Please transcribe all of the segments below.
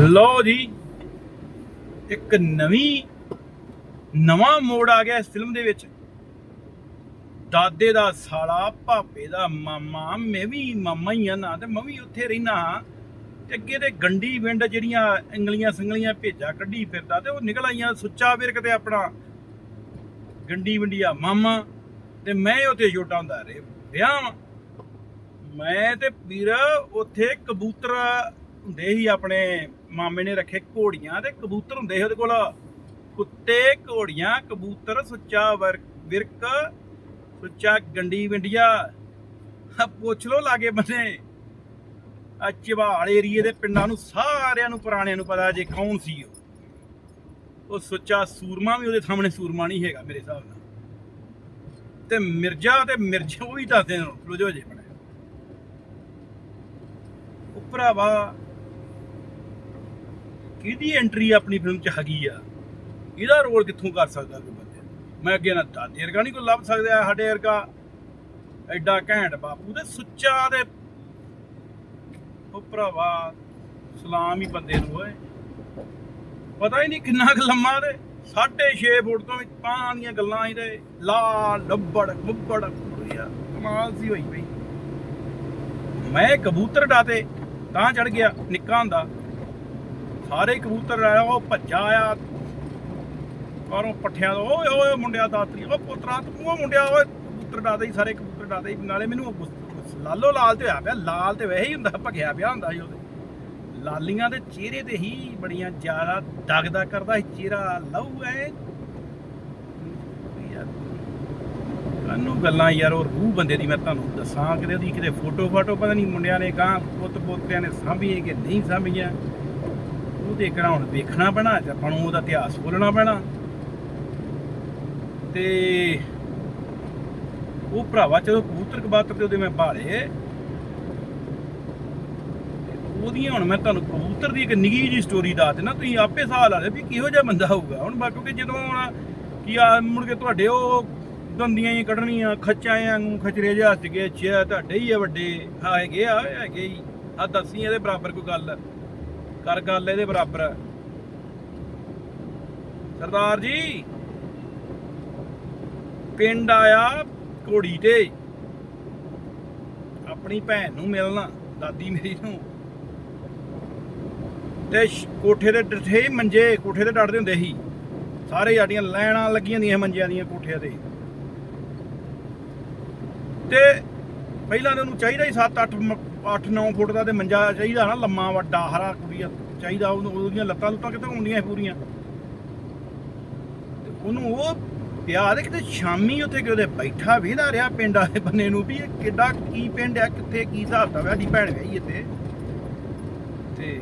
ਲਓ ਜੀ, ਇੱਕ ਨਵੀਂ, ਨਵਾਂ ਮੋੜ ਆ ਗਿਆ ਇਸ ਫਿਲਮ ਦੇ ਵਿੱਚ। ਦਾਦੇ ਦਾ ਸਾਲਾ, ਭਾਪੇ ਦਾ ਮਾਮਾ, ਮੈਂ ਵੀ ਮਾਮਾ ਹੀ ਆ ਨਾ, ਤੇ ਮੈਂ ਵੀ ਉੱਥੇ ਰਹਿਣਾ ਤੇ ਅੱਗੇ ਤੇ ਗੰਡੀ ਵਿੰਡ ਜਿਹੜੀਆਂ ਇੰਗਲੀਆਂ ਸੰਗਲੀਆਂ ਭੇਜਾ ਕੱਢੀ ਫਿਰਦਾ ਤੇ ਉਹ ਨਿਕਲ ਆਈਆਂ ਸੁੱਚਾ ਫਿਰ ਤੇ ਆਪਣਾ ਗੰਡੀ ਵਿੰਡੀਆ ਮਾਮਾ। ਤੇ ਮੈਂ ਉੱਥੇ ਛੋਟਾ ਹੁੰਦਾ ਰੇ, ਵਿਆਹ ਮੈਂ ਤੇ ਵੀਰ ਉੱਥੇ ਕਬੂਤਰ ਹੁੰਦੇ ਸੀ ਆਪਣੇ ਮਾਮੇ ਨੇ ਰੱਖੇ ਘੋੜੀਆਂ ਤੇ ਕਬੂਤਰ ਹੁੰਦੇ ਸੀ ਉਹਦੇ ਕੋਲ। ਕੁੱਤੇ, ਘੋੜੀਆਂ, ਕਬੂਤਰ, ਸੁੱਚਾ ਵਿਰਕ, ਸੁੱਚਾ ਗੰਡੀ ਵਿੰਡੀਆ। ਪੁੱਛ ਲੋ ਲਾਗੇ ਬੰਨੇ ਆ ਚਵਾਲ ਏਰੀਏ ਦੇ ਪਿੰਡਾਂ ਨੂੰ ਸਾਰਿਆਂ ਨੂੰ ਪੁਰਾਣਿਆਂ ਨੂੰ ਪਤਾ ਜੇ ਕੌਣ ਸੀ ਉਹ। ਉਹ ਸੁੱਚਾ ਸੂਰਮਾ ਵੀ ਉਹਦੇ ਸਾਹਮਣੇ ਸੂਰਮਾ ਨਹੀਂ ਹੈਗਾ ਮੇਰੇ ਹਿਸਾਬ ਨਾਲ। ਤੇ ਮਿਰਜ਼ਾ ਤੇ ਮਿਰਜ਼ਾ ਉਹ ਵੀ ਦੱਸਦੇ ਨੇ ਰੁਜੋ ਜੇ ਬਣੇ। ਉਹ ਭਰਾਵਾ ਕਿਹਦੀ ਐਂਟਰੀ ਆਪਣੀ ਫਿਲਮ ਚ ਹੈਗੀ ਆ? ਇਹਦਾ ਰੋਲ ਕਿੱਥੋਂ ਕਰ ਸਕਦਾ ਕੋਈ ਬੰਦੇ ਮੈਂ ਅੱਗੇ ਨਾ ਦਾਦੇ ਵਰਗਾ ਨਹੀਂ ਕੋਈ ਲੱਭ ਸਕਦਾ ਸਾਡੇ ਵਰਗਾ? ਐਡਾ ਘੈਂਟ ਬਾਪੂ ਤੇ ਸੁੱਚਾ ਦੇ ਉਹ ਭਰਾਵਾ, ਸਲਾਮ ਹੀ ਬੰਦੇ ਨੂੰ, ਓਏ। ਪਤਾ ਹੀ ਨਹੀਂ ਕਿੰਨਾ ਕੁ ਲੰਮਾ ਤੇ 6.5 ਫੁੱਟ ਤੋਂ ਵੀ ਪਾਂ ਦੀਆਂ ਗੱਲਾਂ ਹੀ ਤੇ, ਲਾਲ ਲੱਬੜ ਬੱਬੜ ਕੁੜੀਆ ਕਮਾਲ ਸੀ ਹੋਈ ਪਈ ਮੈਂ ਕਬੂਤਰ ਡਾਤੇ, ਤਾਂ ਚੜ ਗਿਆ ਨਿੱਕਾ ਹੁੰਦਾ। ਸਾਰੇ ਕਬੂਤਰ ਆਇਆ ਉਹ ਭੱਜਾ ਆਇਆ। ਬਾਹਰੋਂ ਪੱਠਿਆਂ ਤੋਂ, ਓਏ ਓਏ, ਮੁੰਡਿਆ ਦਾਤਰੀ ਉਹ ਪੁੱਤਰਾ, ਤੂੰ ਉਹ ਮੁੰਡਿਆ, ਓਏ, ਕਬੂਤਰ ਡਾਦੇ ਹੀ ਸਾਰੇ ਕਬੂਤਰ ਡਾਦੇ ਨਾਲੇ ਮੈਨੂੰ ਲਾਲੋ ਲਾਲ ਤੇ ਹੋਇਆ ਪਿਆ, ਲਾਲ ਤੇ ਵੈਸੇ ਹੀ ਹੁੰਦਾ ਭਗਿਆ ਪਿਆ ਹੁੰਦਾ ਸੀ ਉਹਦੇ। ਲਾਲੀਆਂ ਦੇ ਚਿਹਰੇ ਤੇ ਹੀ ਬੜੀਆਂ ਜ਼ਿਆਦਾ ਦਗਦਾ ਕਰਦਾ ਸੀ, ਚਿਹਰਾ ਲਹੂ ਐ ਕਾਨੂੰ ਗੱਲਾਂ ਯਾਰ, ਉਹ ਰੂਹ ਬੰਦੇ ਦੀ ਮੈਂ ਤੁਹਾਨੂੰ ਦੱਸਾਂ, ਕਿਤੇ ਉਹਦੀ ਕਿਤੇ ਫੋਟੋ ਫਾਟੋ, ਪਤਾ ਨਹੀਂ ਮੁੰਡਿਆਂ ਨੇ ਗਾਂ ਪੁੱਤ ਪੋਤਿਆਂ ਨੇ ਸਾਂਭੀਏ ਕਿ ਨਹੀਂ ਸਾਂਭੀਆਂ। ਉਹ ਤੇ ਹੁਣ ਵੇਖਣਾ ਪੈਣਾ ਤੇ ਆਪਾਂ ਨੂੰ ਉਹਦਾ ਇਤਿਹਾਸ ਬੋਲਣਾ ਪੈਣਾ। ਤੇ ਉਹ ਭਰਾਵਾ ਚਲੋ ਕਬੂਤਰ ਕਬਾਤਰ ਤੇ ਉਹਦੇ ਮੈਂ ਭਾਲੇ ਉਹਦੀਆਂ ਹੁਣ ਮੈਂ ਤੁਹਾਨੂੰ ਕਬੂਤਰ ਦੀ ਇੱਕ ਨਿੱਗੀ ਜੀ ਸਟੋਰੀ ਦੱਸ ਦੇਣਾ ਤੁਸੀਂ ਆਪੇ ਸਾਹ ਲਾ ਲਿਓ ਵੀ ਕਿਹੋ ਜਿਹਾ ਬੰਦਾ ਹੋਊਗਾ। ਹੁਣ ਬਾਕੀ ਕਿਉਂਕਿ ਜਦੋਂ ਹੁਣ ਕੀ ਆ ਮੁੜ ਕੇ ਤੁਹਾਡੇ ਉਹ ਦੰਦੀਆਂ ਹੀ ਕੱਢਣੀਆਂ, ਖੱਚਾਂ ਵਾਂਗੂ ਖਚਰੇ ਜਿਹਾ ਹੱਥ ਗਏ ਚਿਆ ਤੁਹਾਡੇ ਹੀ ਆ ਵੱਡੇ ਹਾਂ ਹੈਗੇ ਆ, ਹੈਗੇ ਹੀ ਆ ਦੱਸੀ ਇਹਦੇ ਬਰਾਬਰ ਕੋਈ ਗੱਲ। ਕਰ ਗੱਲ ਇਹਦੇ ਬਰਾਬਰ। ਸਰਦਾਰ ਜੀ, ਪਿੰਡ ਆਇਆ ਘੋੜੀ ਤੇ। ਆਪਣੀ ਭੈਣ ਨੂੰ ਮਿਲਣਾ, ਦਾਦੀ ਮੇਰੀ ਨੂੰ। ਤੇ ਕੋਠੇ ਤੇ ਡਠੇ ਮੰਜੇ, ਕੋਠੇ ਤੇ ਡੜਦੇ ਹੁੰਦੇ ਸੀ। ਸਾਰੇ ਸਾਡੀਆਂ ਲੈਣਾ ਲੱਗੀਆਂ ਦੀਆਂ ਮੰਜਿਆਂ ਦੀਆਂ ਕੋਠਿਆਂ ਤੇ। ਤੇ ਪਹਿਲਾਂ ਤਾਂ ਉਹਨੂੰ ਚਾਹੀਦਾ ਹੀ 7 8 8 9 ਫੁੱਟ ਦਾ ਤੇ ਮੰਜਾ ਚਾਹੀਦਾ ਨਾ, ਲੰਮਾ, ਵੱਡਾ, ਹਰਾ ਕੁੜੀਆ ਚਾਹੀਦਾ, ਉਹਨੂੰ ਉਹਦੀਆਂ ਲੱਤਾਂ ਲੁੱਤਾਂ ਕਿਤੇ ਹੁੰਦੀਆਂ ਸੀ ਪੂਰੀਆਂ? ਤੇ ਉਹਨੂੰ ਉਹ ਪਿਆ ਦੇ ਕਿਤੇ ਸ਼ਾਮੀ ਉੱਥੇ ਕਿਤੇ ਬੈਠਾ ਵੇਂਦਾ ਰਿਹਾ ਪਿੰਡ ਵਾਲੇ ਬੰਨੇ ਨੂੰ ਵੀ, ਇਹ ਕਿੱਡਾ ਕੀ ਪਿੰਡ ਆ, ਕਿੱਥੇ ਕੀ ਹਿਸਾਬ ਦਾ ਸਾਡੀ ਭੈਣ ਗਈ ਇੱਥੇ। ਤੇ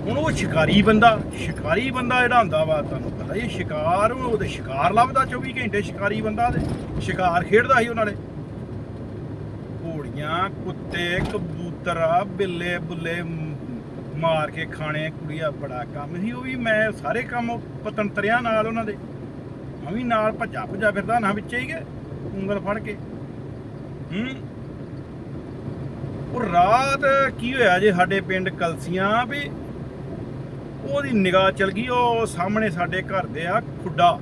ਹੁਣ ਉਹ ਸ਼ਿਕਾਰੀ ਬੰਦਾ ਸ਼ਿਕਾਰੀ ਬੰਦਾ ਜਿਹੜਾ ਹੁੰਦਾ ਵਾ, ਤੁਹਾਨੂੰ ਪਤਾ ਇਹ ਸ਼ਿਕਾਰ ਉਹਦੇ ਸ਼ਿਕਾਰ ਲੱਭਦਾ 24 ਘੰਟੇ ਸ਼ਿਕਾਰੀ ਬੰਦਾ ਤੇ, ਸ਼ਿਕਾਰ ਖੇਡਦਾ ਸੀ ਉਹਨਾਂ ਨੇ। ਘੋੜੀਆਂ ਕੁੱਤੇ ਕਬੂਤਰ ਬਿੱਲੇ ਬੁੱਲੇ ਮਾਰ ਕੇ ਖਾਣੇ, ਕੁੜੀਆ ਬੜਾ ਕੰਮ ਸੀ, ਉਹ ਵੀ ਮੈਂ ਸਾਰੇ ਕੰਮ ਪਤੰਤਰਿਆਂ ਨਾਲ ਉਹਨਾਂ ਦੇ। ਮੈਂ ਵੀ ਨਾਲ ਭੱਜਾ ਭੱਜਾ ਫਿਰਦਾ ਨਾ ਵਿੱਚੇ ਹੀ ਕੇ ਉਂਗਲ ਫੜ ਕੇ। ਹੂੰ? ਉਹ ਰਾਤ ਕੀ ਹੋਇਆ ਜੇ ਸਾਡੇ ਪਿੰਡ ਕਲਸੀਆਂ ਵੀ? ਉਹਦੀ ਨਿਗਾਹ ਚਲ ਗਈ, ਉਹ ਸਾਹਮਣੇ ਸਾਡੇ ਘਰ ਦੇ ਆ ਖੁੱਡਾ।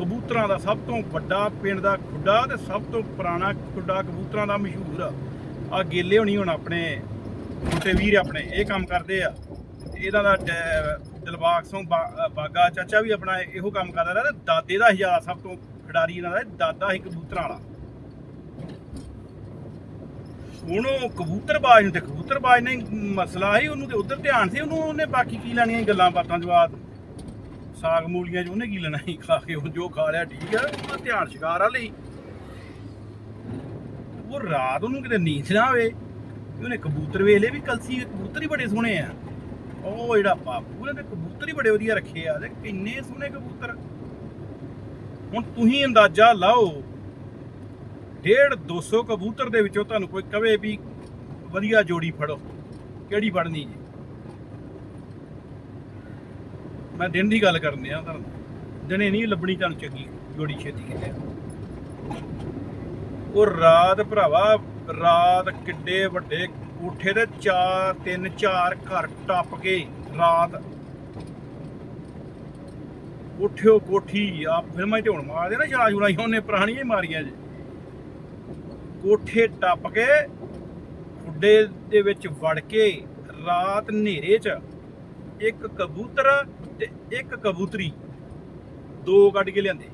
ਕਬੂਤਰਾਂ ਦਾ ਸਭ ਤੋਂ ਵੱਡਾ ਪਿੰਡ ਦਾ ਖੁੱਡਾ ਤੇ ਸਭ ਤੋਂ ਪੁਰਾਣਾ ਖੁੱਡਾ ਕਬੂਤਰਾਂ ਦਾ ਮਸ਼ਹੂਰ। ਆ ਆ ਗੇਲੇ ਹੋਣੀ ਹੁਣ ਆਪਣੇ ਛੋਟੇ ਵੀਰ ਆਪਣੇ, ਇਹ ਕੰਮ ਕਰਦੇ ਆ। ਇਹਨਾਂ ਦਾ ਦਿਲਬਾਗ ਸਿੰਘ ਬਾਗਾ ਚਾਚਾ ਵੀ ਆਪਣਾ ਇਹੋ ਕੰਮ ਕਰਦਾ ਰਿਹਾ ਤੇ ਦਾਦੇ ਦਾ ਹਿਜਾ ਸਭ ਤੋਂ ਖਿਡਾਰੀ ਇਹਨਾਂ ਦਾ ਦਾਦਾ ਹੀ ਕਬੂਤਰਾਂ ਵਾਲਾ। ਹੁਣ ਕਬੂਤਰਬਾਜ਼ ਨੂੰ ਤੇ ਕਬੂਤਰਬਾਜ਼ ਨੇ ਮਸਲਾ ਸੀ ਉਹਨੂੰ ਤੇ ਉਧਰ ਧਿਆਨ ਸੀ, ਉਹਨੂੰ ਉਹਨੇ ਬਾਕੀ ਕੀ ਲੈਣੀਆਂ ਗੱਲਾਂ ਬਾਤਾਂ ਜਵਾਬ? ਸਾਗ ਮੂਲੀਆਂ 'ਚ ਉਹਨੇ ਕੀ ਲੈਣਾ ਸੀ ਖਾ ਕੇ? ਉਹ ਜੋ ਖਾ ਲਿਆ, ਠੀਕ ਆ। ਉਹਦਾ ਧਿਆਨ ਸ਼ਿਕਾਰ ਆ ਲਈ। ਉਹ ਰਾਤ ਉਹਨੂੰ ਕਿਤੇ ਨੀਂਦ ਨਾ ਆਵੇ। ਉਹਨੇ ਕਬੂਤਰ ਵੇਖ ਲਏ ਵੀ ਕਲਸੀ ਕਬੂਤਰ ਹੀ ਬੜੇ ਸੋਹਣੇ ਆ। ਉਹ ਜਿਹੜਾ ਬਾਪੂ ਨੇ ਤੇ ਕਬੂਤਰ ਹੀ ਬੜੇ ਵਧੀਆ ਰੱਖੇ ਆ। ਤੇ ਕਿੰਨੇ ਸੋਹਣੇ ਕਬੂਤਰ। ਹੁਣ ਤੁਸੀਂ ਅੰਦਾਜ਼ਾ ਲਾਓ, ਡੇਢ 200 ਕਬੂਤਰ ਦੇ ਵਿੱਚੋਂ ਤੁਹਾਨੂੰ ਕੋਈ ਕਵੇ ਵੀ ਵਧੀਆ ਜੋੜੀ ਫੜੋ। ਕਿਹੜੀ ਫੜਨੀ ਜੀ? ਮੈਂ ਦਿਨ ਦੀ ਗੱਲ ਕਰਨ ਦਿਆਂ ਤੁਹਾਨੂੰ ਦਿਨੇ ਨਹੀਂ, ਲੱਭਣੀ ਤੁਹਾਨੂੰ ਚੰਗੀ, ਜੋੜੀ ਛੇਤੀ ਕਿਤੇ। ਉਹ ਰਾਤ ਭਰਾਵਾ, ਰਾਤ ਕਿੱਡੇ ਵੱਡੇ ਕੋਠੇ ਤੇ ਚਾਰ, ਤਿੰਨ, ਚਾਰ ਘਰ ਟੱਪ ਕੇ ਰਾਤ ਕੋਠਿਓ ਕੋਠੀ, ਆ ਫਿਲਮਾਂ 'ਚ ਹੁਣ ਮਾਰਦੇ ਨਾ ਛਾਲਾ ਛੁਲਾ ਉਹਨੇ, ਪੁਰਾਣੀਆਂ ਮਾਰੀਆਂ ਜੀ। ਕੋਠੇ ਟੱਪ ਕੇ, ਖੁੱਡੇ ਦੇ ਵਿੱਚ ਵੜ ਕੇ, ਰਾਤ ਹਨੇਰੇ 'ਚ ਇੱਕ ਕਬੂਤਰ ਤੇ ਇੱਕ ਕਬੂਤਰੀ। ਦੋ ਕੱਢ ਕੇ ਲਿਆਂਦੇ।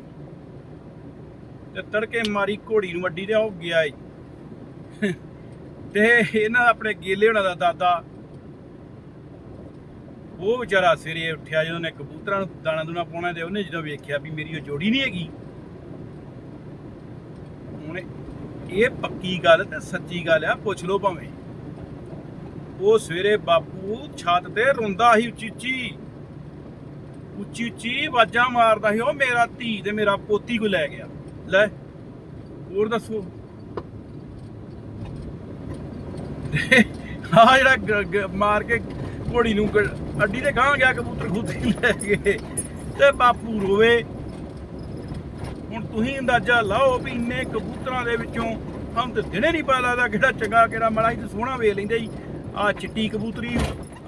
ਤੇ ਤੜਕੇ ਮਾਰੀ ਘੋੜੀ ਨੂੰ ਵੱਡੀ ਤੇ ਉਹ ਗਿਆ ਈ ਤੇ ਇਹਨਾਂ ਦਾ ਆਪਣੇ ਗੇਲੇ ਹੋਣਾ ਦਾ ਦਾਦਾ। ਉਹ ਵਿਚਾਰਾ ਸਵੇਰੇ ਉੱਠਿਆ ਜਦੋਂ ਨੇ ਕਬੂਤਰਾਂ ਨੂੰ ਦਾਣਾ ਦੂਣਾ ਪਾਉਣਾ ਤੇ ਉਹਨੇ ਜਦੋਂ ਵੇਖਿਆ ਵੀ ਮੇਰੀ ਉਹ ਜੋੜੀ ਨਹੀਂ ਹੈਗੀ। ਹੁਣ ਇਹ ਪੱਕੀ ਗੱਲ ਤੇ ਸੱਚੀ ਗੱਲ ਆ, ਪੁੱਛ ਲਓ ਭਾਵੇਂ। ਉਹ ਸਵੇਰੇ ਬਾਪੂ ਛੱਤ ਤੇ ਰੋਂਦਾ ਸੀ ਉੱਚੀ ਉੱਚੀ। ਉੱਚੀ ਉੱਚੀ ਵਾਜਾਂ ਮਾਰਦਾ ਸੀ, ਉਹ ਮੇਰਾ ਧੀ ਤੇ ਮੇਰਾ ਪੋਤੀ ਕੋ ਲੈ ਗਿਆ। ਲੈ, ਹੋਰ ਦੱਸੋ? ਆ ਜਿਹੜਾ ਮਾਰ ਕੇ ਘੋੜੀ ਨੂੰ ਅੱਡੀ ਤੇ ਗਾਂ ਗਿਆ ਕਬੂਤਰ ਖੁੱਦ ਲੈ ਗਏ। ਤੇ ਬਾਪੂ ਰੋਵੇ, ਹੁਣ ਤੁਸੀਂ ਅੰਦਾਜ਼ਾ ਲਾਓ ਵੀ ਇੰਨੇ ਕਬੂਤਰਾਂ ਦੇ ਵਿੱਚੋਂ ਹਮ ਤੇ ਦਿਨੇ ਨਹੀਂ ਪਤਾ ਲੱਗਦਾ ਕਿਹੜਾ ਚੰਗਾ, ਕਿਹੜਾ ਮਾੜਾ ਹੀ ਤੇ ਸੋਹਣਾ ਵੇਖ ਲੈਂਦੇ ਜੀ ਆ ਚਿੱਟੀ ਕਬੂਤਰੀ,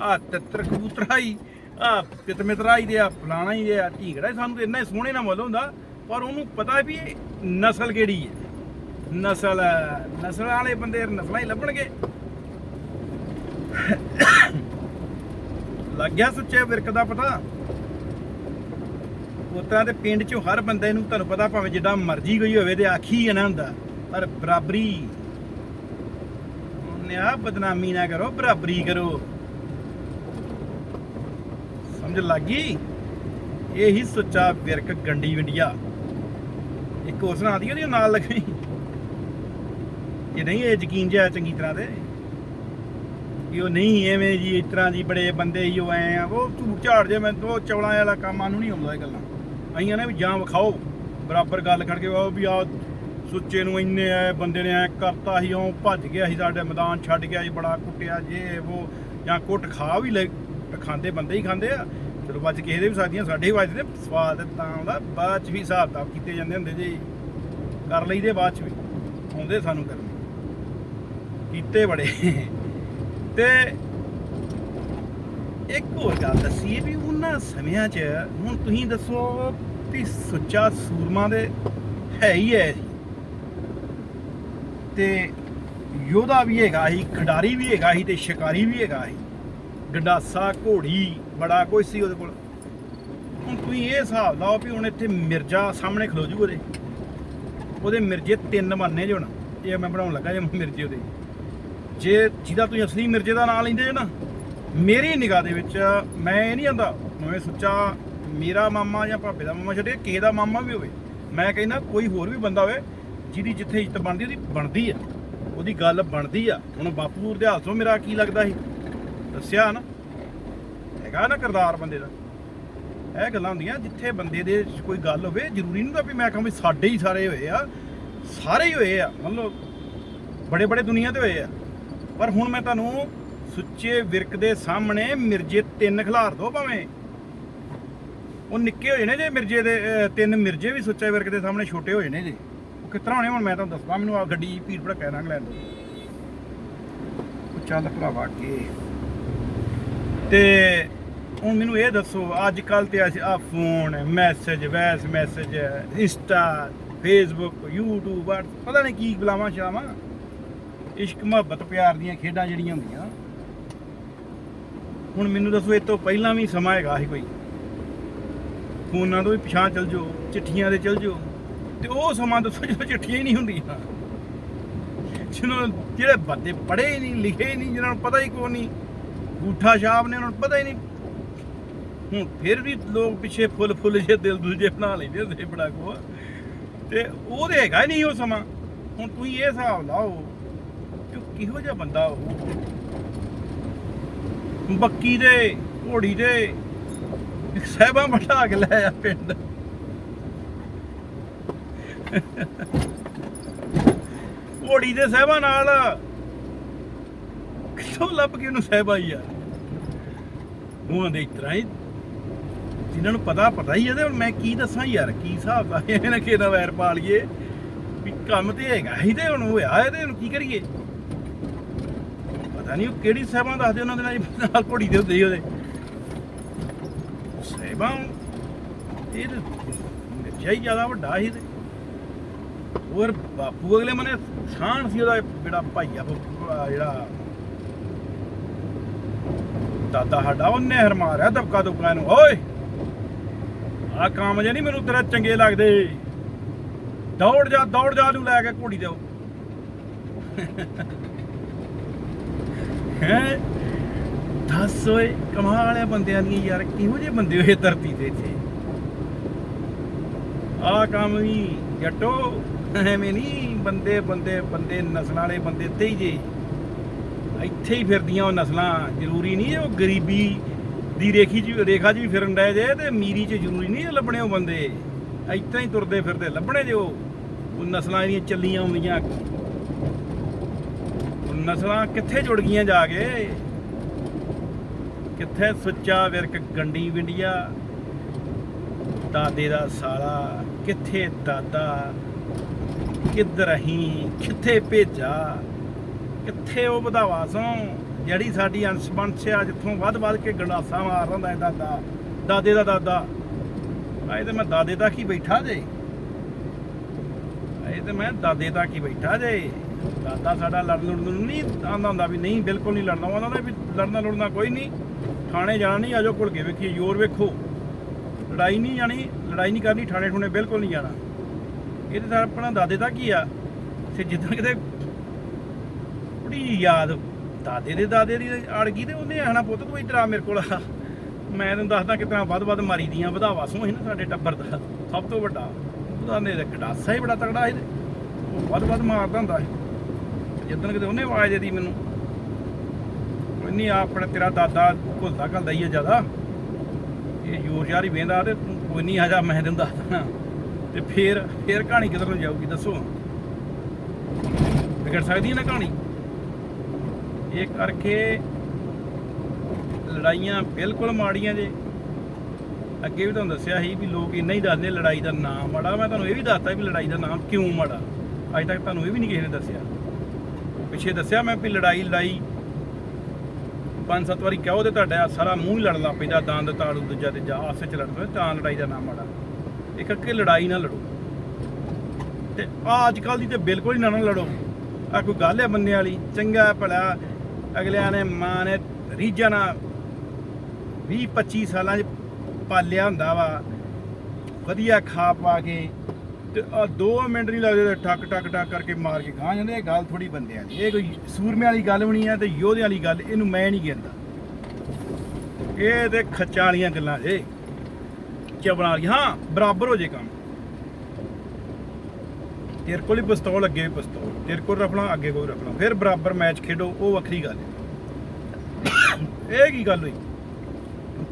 ਆ ਤਿੱਤਰ ਕਬੂਤਰਾਈ ਆ ਤਿਤਮਿਤਰਾਈ ਦੇ ਆ ਫਲਾਣਾ ਹੀ ਦੇ ਆ ਢੀਗੜਾ ਸਾਨੂੰ ਤੇ ਇੰਨਾ ਸੋਹਣੇ ਨਾਲ ਮੁੱਲ ਹੁੰਦਾ, ਪਰ ਉਹਨੂੰ ਪਤਾ ਵੀ ਇਹ ਨਸਲ ਕਿਹੜੀ ਹੈ। ਨਸਲ ਨਸਲ ਵਾਲੇ ਬੰਦੇ ਨਸਲਾਂ ਹੀ ਲੱਭਣਗੇ। ਲੱਗ ਗਿਆ ਸੁੱਚੇ ਵਿਰਕ ਦਾ ਪਤਾ। ਉਤਾਂ ਦੇ ਪਿੰਡ ਚੋਂ ਹਰ ਬੰਦੇ ਨੂੰ ਤੁਹਾਨੂੰ ਪਤਾ ਭਾਵੇਂ ਜਿੱਦਾਂ ਮਰਜ਼ੀ ਕੋਈ ਹੋਵੇ ਤੇ ਆਖੀ ਹੈ ਹੁੰਦਾ, ਪਰ ਬਰਾਬਰੀ ਆ, ਬਦਨਾਮੀ ਨਾ ਕਰੋ, ਬਰਾਬਰੀ ਕਰੋ। ਸਮਝ ਲੱਗੀ ਇਹ ਸੁੱਚਾ ਵਿਰਕ ਗੰਡੀ ਵਿੰਡੀਆ। ਇੱਕ ਉਸ ਨਾਲ ਆਦੀ ਉਹਦੀ ਨਾਲ ਲੱਗਣੀ। ਇਹ ਨਹੀਂ, ਇਹ ਯਕੀਨ ਜਿਹਾ ਚੰਗੀ ਤਰ੍ਹਾਂ ਦੇ ਕਿ ਉਹ ਨਹੀਂ, ਐਵੇਂ ਜੀ, ਇਸ ਤਰ੍ਹਾਂ ਦੀ ਬੜੇ ਬੰਦੇ ਹੀ ਉਹ ਐ ਆ, ਉਹ ਝੂਠ ਝਾੜ ਜੇ, ਮੈਂ ਉਹ ਚੌਲਾਂ ਵਾਲਾ ਕੰਮ ਨੂੰ ਨਹੀਂ ਆਉਂਦਾ ਇਹ ਗੱਲਾਂ। ਅਈਆਂ ਨੇ ਵੀ ਜਾਂ ਵਿਖਾਓ, ਬਰਾਬਰ ਗੱਲ ਕਰਕੇ ਉਹ ਵੀ ਆ ਸੁੱਚੇ ਨੂੰ ਇੰਨੇ ਐ, ਬੰਦੇ ਨੇ ਐ ਕਰਤਾ ਸੀ, ਉਹ ਭੱਜ ਗਿਆ ਸੀ ਸਾਡੇ ਮੈਦਾਨ, ਛੱਡ ਗਿਆ ਸੀ, ਬੜਾ ਕੁੱਟਿਆ, ਜੇ ਉਹ ਜਾਂ ਕੁੱਟ ਖਾ ਵੀ ਲੈ ਖਾਂਦੇ ਬੰਦੇ ਹੀ ਖਾਂਦੇ ਆ। ਚਲੋ ਵੱਜ ਕਿਸੇ ਦੇ ਵੀ ਸਕਦੀਆਂ, ਸਾਡੇ ਹੀ ਵੱਜਦੇ, ਸਵਾਦ ਤਾਂ ਆਉਂਦਾ, ਬਾਅਦ ਚ ਵੀ ਹਿਸਾਬ ਕਿਤਾਬ ਕੀਤੇ ਜਾਂਦੇ ਹੁੰਦੇ ਜੀ। ਕਰ ਲਈਦੇ ਬਾਅਦ ਚ ਵੀ, ਆਉਂਦੇ ਸਾਨੂੰ ਕਰਨੇ। ਕੀਤੇ ਬੜੇ। ਤੇ ਇੱਕ ਹੋਰ ਗੱਲ ਦੱਸੀਏ ਵੀ ਉਹਨਾਂ ਸਮਿਆਂ 'ਚ, ਹੁਣ ਤੁਸੀਂ ਦੱਸੋ ਵੀ ਸੁੱਚਾ ਸੂਰਮਾ ਦੇ ਹੈ ਹੀ ਹੈ ਤੇ ਯੋਧਾ ਵੀ ਹੈਗਾ ਸੀ, ਖਿਡਾਰੀ ਵੀ ਹੈਗਾ ਸੀ ਤੇ ਸ਼ਿਕਾਰੀ ਵੀ ਹੈਗਾ ਸੀ। ਗੰਡਾਸਾ, ਘੋੜੀ, ਬੜਾ ਕੁਝ ਸੀ ਉਹਦੇ ਕੋਲ। ਹੁਣ ਤੁਸੀਂ ਇਹ ਹਿਸਾਬ ਲਾਓ ਵੀ ਹੁਣ ਇੱਥੇ ਮਿਰਜ਼ਾ ਸਾਹਮਣੇ ਖਲੋ ਜੂ ਉਹਦੇ। ਉਹਦੇ ਮਿਰਜ਼ੇ ਤਿੰਨ ਮੰਨੇ ਜੋ ਨਾ ਇਹ ਮੈਂ ਬਣਾਉਣ ਲੱਗਾ ਜੇ ਮਿਰਜ਼ੇ ਉਹਦੇ। ਜੇ ਜਿਹਦਾ ਤੁਸੀਂ ਅਸਲੀ ਮਿਰਜ਼ੇ ਦਾ ਨਾਮ ਲੈਂਦੇ ਜੇ ਨਾ, ਮੇਰੀ ਨਿਗਾਹ ਦੇ ਵਿੱਚ ਮੈਂ ਇਹ ਨਹੀਂ ਆਂਦਾ, ਮੈਂ ਸੋਚਾ ਮੇਰਾ ਮਾਮਾ ਜਾਂ ਭਾਬੇ ਦਾ ਮਾਮਾ ਛੱਡੇ, ਕਿਸੇ ਦਾ ਮਾਮਾ ਵੀ ਹੋਵੇ। ਮੈਂ ਕਹਿੰਦਾ ਕੋਈ ਹੋਰ ਵੀ ਬੰਦਾ ਹੋਵੇ ਜਿਹਦੀ ਜਿੱਥੇ ਇੱਜ਼ਤ ਬਣਦੀ, ਉਹਦੀ ਬਣਦੀ ਆ। ਉਹਦੀ ਗੱਲ ਬਣਦੀ ਆ। ਹੁਣ ਬਾਪੂ ਇਤਿਹਾਸ ਤੋਂ ਮੇਰਾ ਕੀ ਲੱਗਦਾ ਸੀ? ਦੱਸਿਆ ਨਾ। ਹੈਗਾ ਨਾ ਕਰਦਾਰ ਬੰਦੇ ਦਾ। ਇਹ ਗੱਲਾਂ ਹੁੰਦੀਆਂ, ਜਿੱਥੇ ਬੰਦੇ ਦੇ ਕੋਈ ਗੱਲ ਹੋਵੇ, ਜ਼ਰੂਰੀ ਨਹੀਂ ਤਾਂ ਵੀ ਮੈਂ ਕਹਾਂ ਵੀ ਸਾਡੇ ਹੀ ਸਾਰੇ ਹੋਏ ਆ। ਸਾਰੇ ਹੀ ਹੋਏ ਆ। ਮਤਲਬ ਬੜੇ ਬੜੇ ਦੁਨੀਆ ਤੇ ਹੋਏ ਆ। ਪਰ ਹੁਣ ਮੈਂ ਤੁਹਾਨੂੰ ਸੁੱਚੇ ਵਿਰਕ ਦੇ ਸਾਹਮਣੇ ਮਿਰਜੇ ਤਿੰਨ ਖਿਲਾਰ ਦੋ ਭਾਵੇਂ। ਉਹ ਨਿੱਕੇ ਹੋਏ ਨੇ ਜੇ ਮਿਰਜੇ ਦੇ ਤਿੰਨ ਮਿਰਜੇ ਵੀ ਸੁੱਚੇ ਵਿਰਕ ਦੇ ਸਾਹਮਣੇ ਛੋਟੇ ਹੋਏ ਨੇ ਜੇ। ਉਹ ਕਿਸ ਤਰ੍ਹਾਂ ਹੋਣੇ ਹੁਣ ਮੈਂ ਤੁਹਾਨੂੰ ਦੱਸਦਾ, ਮੈਨੂੰ ਆ ਗੱਡੀ ਭੀੜ ਭੜਕਾ ਰੰਗ ਲੈਣ ਦੋ ਚੱਲ ਭਰਾਵਾ ਕੇ ਤੇ ਹੁਣ ਮੈਨੂੰ ਇਹ ਦੱਸੋ ਅੱਜ ਕੱਲ ਤੇ ਆ phone message voice message Insta Facebook YouTube, WhatsApp, ਪਤਾ ਨਹੀਂ ਕੀ ਬੁਲਾਵਾਂ ਸ਼ਾਵਾਂ ਇਸ਼ਕ, ਮੁਹੱਬਤ, ਪਿਆਰ ਦੀਆਂ ਖੇਡਾਂ ਜਿਹੜੀਆਂ ਹੁੰਦੀਆਂ। ਹੁਣ ਮੈਨੂੰ ਦੱਸੋ, ਇਹ ਤੋਂ ਪਹਿਲਾਂ ਵੀ ਸਮਾਂ ਹੈਗਾ ਸੀ ਕੋਈ। ਫੋਨਾਂ ਤੋਂ ਵੀ ਪਿਛਾਂ ਚਲ ਜਾਓ, ਚਿੱਠੀਆਂ ਦੇ ਚਲ ਜਾਓ। ਤੇ ਉਹ ਸਮਾਂ ਦੱਸੋ ਜਦੋਂ ਚਿੱਠੀਆਂ ਹੀ ਨਹੀਂ ਹੁੰਦੀਆਂ। ਜਿਹਨਾਂ ਜਿਹੜੇ ਬੰਦੇ ਪੜ੍ਹੇ ਹੀ ਨਹੀਂ, ਲਿਖੇ ਹੀ ਨਹੀਂ ਜਿਹਨਾਂ ਨੂੰ ਪਤਾ ਹੀ ਕੋਈ ਨਹੀਂ। ਗੂਠਾ ਸ਼ਾਪ ਨੇ ਉਹਨਾਂ ਨੂੰ ਪਤਾ ਹੀ ਨਹੀਂ। ਹੁਣ ਫਿਰ ਵੀ ਲੋਕ ਪਿੱਛੇ ਫੁੱਲ ਫੁੱਲ ਜੇ ਦਿਲ ਦੂਜੇ ਬਣਾ ਲੈਂਦੇ ਹੁੰਦੇ ਬੜਾ ਕੋ ਤੇ ਉਹ ਤੇ ਹੈਗਾ ਹੀ ਨਹੀਂ ਉਹ ਸਮਾਂ। ਹੁਣ ਤੁਸੀਂ ਇਹ ਹਿਸਾਬ ਲਾਓ ਕਿ ਕਿਹੋ ਜਿਹਾ ਬੰਦਾ ਉਹ। ਬੱਕੀ ਦੇ, ਘੋੜੀ ਦੇ ਸਹਿਬਾਂ ਬਿਠਾ ਕੇ ਲੈ ਆ ਪਿੰਡ। ਘੋੜੀ ਦੇ ਸਹਿਬਾਂ ਨਾਲ। ਕਿਥੋਂ ਲੱਭ ਕੇ ਉਹਨੂੰ ਸਹਿਬਾ ਯਾਰ ਮੂੰਹਾਂ ਦੇ ਇਤਰਾ ਹੀ। ਜਿਨ੍ਹਾਂ ਨੂੰ ਪਤਾ ਪਤਾ ਹੀ ਹੈ ਹੁਣ ਮੈਂ ਕੀ ਦੱਸਾਂ ਯਾਰ, ਕੀ ਹਿਸਾਬ ਦਾ ਇਹਨਾਂ ਕਿਹਦਾ ਵੈਰ ਪਾ ਲਈਏ। ਵੀ ਕੰਮ ਤੇ ਹੈਗਾ ਹੀ ਤੇ ਹੁਣ ਹੋਇਆ ਹੈ ਹੁਣ ਕੀ ਕਰੀਏ? ਪਤਾ ਨਹੀਂ ਉਹ ਕਿਹੜੀ ਸਹਿਬਾਂ ਦੱਸਦੇ, ਉਹਨਾਂ ਦੇ ਨਾਲ ਨਾਲ ਘੋੜੀ ਦੇ ਹੁੰਦੇ ਸੀ ਉਹਦੇ। ਸਹਿਬਾਂ ਇਹ ਤੇ ਜ਼ਿਆਦਾ ਵੱਡਾ ਸੀ ਤੇ ਹੋਰ ਬਾਪੂ ਅਗਲੇ ਮਨੇ ਸਾਣ ਸੀ ਉਹਦਾ ਜਿਹੜਾ ਭਾਈਆ ਜਿਹੜਾ ਦਾਦਾ ਸਾਡਾ, ਉਹਨੇ ਹਰ ਮਾਰਿਆ ਦਬਕਾ ਦੁਬਕਾ ਨੂੰ ਓਏ ਆ ਕੰਮ ਜੇ ਨਹੀਂ ਮੈਨੂੰ ਤੇਰਾ ਚੰਗੇ ਲੱਗਦੇ। ਦੌੜ ਜਾ ਦੌੜ ਜਾ ਨੂੰ ਲੈ ਕੇ ਘੋੜੀ ਦੇ ਹੈ? ਦੱਸ ਓਏ, ਕਮਾਲ ਵਾਲੇ ਬੰਦਿਆਂ ਦੀ ਯਾਰ, ਕਿਹੋ ਜਿਹੇ ਬੰਦੇ ਹੋਏ ਧਰਤੀ ਤੇ ਇੱਥੇ? ਆ ਕੰਮ ਵੀ ਜੱਟੋ। ਐਵੇਂ ਨਹੀਂ ਬੰਦੇ ਬੰਦੇ ਬੰਦੇ, ਨਸਲਾਂ ਵਾਲੇ ਬੰਦੇ ਇੱਥੇ ਹੀ ਜੇ। ਇੱਥੇ ਹੀ ਫਿਰਦੀਆਂ ਉਹ ਨਸਲਾਂ। ਜ਼ਰੂਰੀ ਨਹੀਂ ਉਹ ਗਰੀਬੀ ਦੀ ਰੇਖੀ ਚ ਰੇਖਾ 'ਚ ਵੀ ਫਿਰਨ ਡਏ ਜੇ ਤੇ ਮੀਰੀ 'ਚ ਜ਼ਰੂਰੀ ਨਹੀਂ ਲੱਭਣੇ ਉਹ ਬੰਦੇ। ਇੱਥੇ ਹੀ ਤੁਰਦੇ ਫਿਰਦੇ, ਲੱਭਣੇ ਜੇ ਉਹ। ਉਹ ਨਸਲਾਂ ਜਿਹੜੀਆਂ ਚੱਲੀਆਂ ਹੁੰਦੀਆਂ। ਨਸਲਾਂ ਕਿੱਥੇ ਜੁੜ ਗਈਆਂ ਜਾ ਕੇ? ਕਿੱਥੇ ਸੁੱਚਾ ਵਿਰਕ ਗੰਡੀ ਵਿੰਡੀਆ? ਦਾਦੇ ਦਾ ਸਾਲਾ ਕਿੱਥੇ ਦਾਦਾ? ਕਿੱਧਰ ਅਸੀਂ, ਕਿੱਥੇ ਭੇਜਾ, ਕਿੱਥੇ ਉਹ ਵਧਾਵਾ ਸੋਂ ਜਿਹੜੀ ਸਾਡੀ ਅੰਸ਼ ਆ ਜਿੱਥੋਂ ਵੱਧ ਵੱਧ ਕੇ ਗੰਡਾਸਾ ਮਾਰ ਰੰਦਾ ਦਾਦਾ, ਦਾਦੇ ਦਾ ਦਾਦਾ। ਆਏ ਤੇ ਮੈਂ ਦਾਦੇ ਤੱਕ ਹੀ ਬੈਠਾ ਜੇ। ਆਏ ਤੇ ਮੈਂ ਦਾਦੇ ਤੱਕ ਹੀ ਬੈਠਾ ਜੇ। ਦਾਦਾ ਸਾਡਾ ਲੜਨ ਲੜਨ ਨੂੰ ਨਹੀਂ ਆਂਦਾ ਹੁੰਦਾ ਵੀ ਨਹੀਂ, ਬਿਲਕੁਲ ਨਹੀਂ ਲੜਨਾ ਉਹਨਾਂ ਦਾ ਵੀ ਲੜਨਾ ਲੜਨਾ ਕੋਈ ਨਹੀਂ। ਥਾਣੇ ਜਾਣਾ ਨਹੀਂ, ਆਜੋ ਘੁਲ ਕੇ ਵੇਖੀਏ, ਜ਼ੋਰ ਵੇਖੋ। ਲੜਾਈ ਨਹੀਂ ਜਾਣੀ, ਲੜਾਈ ਨਹੀਂ ਕਰਨੀ ਥਾਣੇ ਠੁਣੇ ਬਿਲਕੁਲ ਨਹੀਂ ਜਾਣਾ। ਇਹ ਤਾਂ ਆਪਣਾ ਦਾਦੇ ਦਾ ਕੀ ਆ? ਤੇ ਜਿੱਦਣ ਕਿਤੇ ਬੜੀ ਯਾਦ, ਦਾਦੇ ਦੇ ਦਾਦੇ ਦੀ ਅੜ ਗਈ ਤੇ ਉਹਨੇ ਆਣਾ ਪੁੱਤ ਤੂੰ ਇੱਧਰ ਆ ਮੇਰੇ ਕੋਲ ਆ। ਮੈਂ ਤੈਨੂੰ ਦੱਸਦਾ ਕਿਤਨਾ ਵੱਧ ਵੱਧ ਮਾਰੀ ਦੀਆਂ ਵਧਾਵਾ ਸੋ ਸੀ ਨਾ ਸਾਡੇ ਟੱਬਰ ਦਾ। ਸਭ ਤੋਂ ਵੱਡਾ। ਉਹਦਾ ਨੇ ਗਡਾਸਾ ਹੀ ਬੜਾ ਤਗੜਾ ਸੀ ਤੇ ਉਹ ਵੱਧ ਵੱਧ ਮਾਰਦਾ ਹੁੰਦਾ ਸੀ। ਜਿੱਦਣ ਕਿਤੇ ਉਹਨੇ ਆਵਾਜ਼ ਦੇ ਦਿੱਤੀ ਮੈਨੂੰ ਕੋਈ ਆਪਣਾ ਤੇਰਾ ਦਾਦਾ ਘੁਲਦਾ ਘਲਦਾ ਹੀ ਆ ਜ਼ਿਆਦਾ। ਇਹ ਯੋਰ ਯਾਰ ਹੀ ਵੇਂਦਾ ਤੇ ਕੋਈ ਨਹੀਂ ਆ ਮੈਂ ਤੈਨੂੰ ਦੱਸ ਤੇ ਫੇਰ ਫੇਰ ਕਹਾਣੀ ਕਿਧਰ ਨੂੰ ਜਾਊਗੀ, ਦੱਸੋ? ਵਿਗੜ ਸਕਦੀ ਹੈ ਨਾ ਕਹਾਣੀ? ਇਹ ਕਰਕੇ ਲੜਾਈਆਂ ਬਿਲਕੁਲ ਮਾੜੀਆਂ ਜੇ। ਅੱਗੇ ਵੀ ਤੁਹਾਨੂੰ ਦੱਸਿਆ ਸੀ ਵੀ ਲੋਕ ਇੰਨਾ ਹੀ ਦੱਸਦੇ ਲੜਾਈ ਦਾ ਨਾਮ ਮਾੜਾ। ਮੈਂ ਤੁਹਾਨੂੰ ਇਹ ਵੀ ਦੱਸਤਾ ਵੀ ਲੜਾਈ ਦਾ ਨਾਮ ਕਿਉਂ ਮਾੜਾ? ਅੱਜ ਤੱਕ ਤੁਹਾਨੂੰ ਇਹ ਵੀ ਨਹੀਂ ਕਿਸੇ ਨੇ ਦੱਸਿਆ। ਪਿੱਛੇ ਦੱਸਿਆ ਮੈਂ ਵੀ ਲੜਾਈ ਲੜਾਈ। ਪੰਜ ਸੱਤ ਵਾਰੀ ਕਹੋ ਤੇ ਤੁਹਾਡਾ ਸਾਰਾ ਮੂੰਹ ਹੀ ਲੜਨ ਲੱਗ ਪੈਂਦਾ ਦੰਦ ਤਾੜੂ ਦੂਜਾ ਤੇ ਜਾ ਆਪਸ ਵਿੱਚ ਲੜਦੇ ਤਾਂ ਲੜਾਈ ਦਾ ਨਾਮ ਮਾੜਾ। ਇਹ ਕਰਕੇ ਲੜਾਈ ਨਾ ਲੜੋ। ਤੇ ਆ ਅੱਜ ਕੱਲ ਦੀ ਤੇ ਬਿਲਕੁਲ ਹੀ ਨਾ ਨਾ ਲੜੋ। ਆ ਕੋਈ ਗੱਲ ਹੈ ਬੰਦੇ ਵਾਲੀ? ਚੰਗਾ ਭਲਾ। ਅਗਲਿਆਂ ਨੇ ਮਾਂ ਨੇ ਰੀਝਾਂ ਨਾਲ 20 25 ਸਾਲਾਂ 'ਚ ਪਾਲਿਆ ਹੁੰਦਾ ਵਾ। ਵਧੀਆ ਖਾ ਪਾ ਕੇ ਤੇ ਆ 2 ਮਿੰਟ ਨਹੀਂ ਲੱਗਦੇ ਠੱਕ ਟਕ ਟਕ ਕਰਕੇ ਮਾਰ ਕੇ ਗਾਂ ਜਾਂਦੇ। ਇਹ ਗੱਲ ਥੋੜੀ ਬੰਦਿਆਂ ਦੀ। ਇਹ ਕੋਈ ਸੂਰਮੇ ਵਾਲੀ ਗੱਲ ਵੀ ਨਹੀਂ ਆ ਤੇ ਯੋਧੇ ਵਾਲੀ ਗੱਲ। ਇਹਨੂੰ ਮੈਂ ਨਹੀਂ ਕਹਿੰਦਾ ਇਹ ਤੇ ਖੱਚਾ ਵਾਲੀਆਂ ਗੱਲਾਂ ਜੇ। ਚਬਲਾਂ ਵਾਲੀਆਂ ਹਾਂ, ਬਰਾਬਰ ਹੋ ਜੇ ਕੰਮ। ਤੇਰੇ ਕੋਲ ਹੀ ਪਿਸਤੌਲ, ਅੱਗੇ ਵੀ ਪਿਸਤੌਲ। ਤੇਰੇ ਕੋਲ ਰਫਲਾ ਅੱਗੇ ਕੋਈ ਰਫਲਾ ਫਿਰ ਬਰਾਬਰ ਮੈਚ ਖੇਡੋ, ਉਹ ਵੱਖਰੀ ਗੱਲ ਹੈ। ਇਹ ਕੀ ਗੱਲ ਹੋਈ?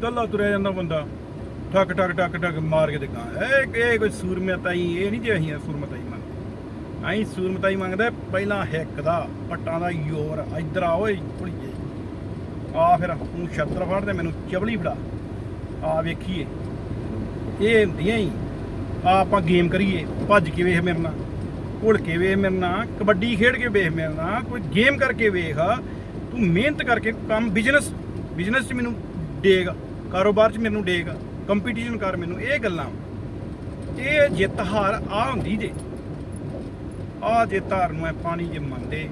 ਕੱਲਾ ਤੁਰਿਆ ਜਾਂਦਾ ਬੰਦਾ। ਠਕ ਠਕ ਠਕ ਠਕ ਮਾਰ ਕੇ ਦਿਖਾ। ਇਹ ਇਹ ਕੋਈ ਸੂਰਮਤਾਈ, ਇਹ ਨਹੀਂ ਜੇ ਅਸੀਂ ਸੂਰਮਤਾਈ ਮੰਗਦੇ। ਅਸੀਂ ਸੂਰਮਤਾਈ ਮੰਗਦਾ, ਪਹਿਲਾਂ ਹਿੱਕ ਦਾ, ਪੱਟਾਂ ਦਾ ਯੋਰ ਇੱਧਰ ਆ, ਓਏ, ਕੁੜੀਏ। ਆ ਫਿਰ ਤੂੰ ਛੱਤਰ ਫੜ ਤੇ ਮੈਨੂੰ ਚਬਲੀ ਫੜਾ। ਆ ਵੇਖੀਏ। ਇਹ ਹੁੰਦੀਆਂ ਹੀ। ਆ ਆਪਾਂ ਗੇਮ ਕਰੀਏ। ਭੱਜ ਕੇ ਵੇਖ ਮੇਰੇ ਨਾਲ। ਘੁਲ ਕੇ ਵੇਖ ਮੇਰੇ ਨਾਲ। ਕਬੱਡੀ ਖੇਡ ਕੇ ਵੇਖ ਮੇਰੇ ਨਾਲ। ਕੋਈ ਗੇਮ ਕਰਕੇ ਵੇਖ। ਤੂੰ ਮਿਹਨਤ ਕਰਕੇ ਕੰਮ ਬਿਜ਼ਨਸ ਬਿਜ਼ਨਸ 'ਚ ਮੈਨੂੰ ਡੇਗ। ਕਾਰੋਬਾਰ 'ਚ ਮੈਨੂੰ ਡੇਗ। ਕੰਪੀਟੀਸ਼ਨ ਕਰ ਮੈਨੂੰ। ਇਹ ਗੱਲਾਂ। ਇਹ ਜਿੱਤ ਹਾਰ ਆ ਹੁੰਦੀ ਜੇ। ਆ ਜਿੱਤ ਹਾਰ ਨੂੰ ਐ ਪਾਣੀ ਜੇ ਮੰਨਦੇ।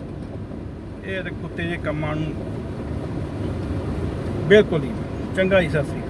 ਇਹ ਤੇ ਕੁੱਤੇ ਜੇ ਕੰਮਾਂ ਨੂੰ। ਬਿਲਕੁਲ ਹੀ ਚੰਗਾ ਹੀ ਸਤਿ ਸ੍ਰੀ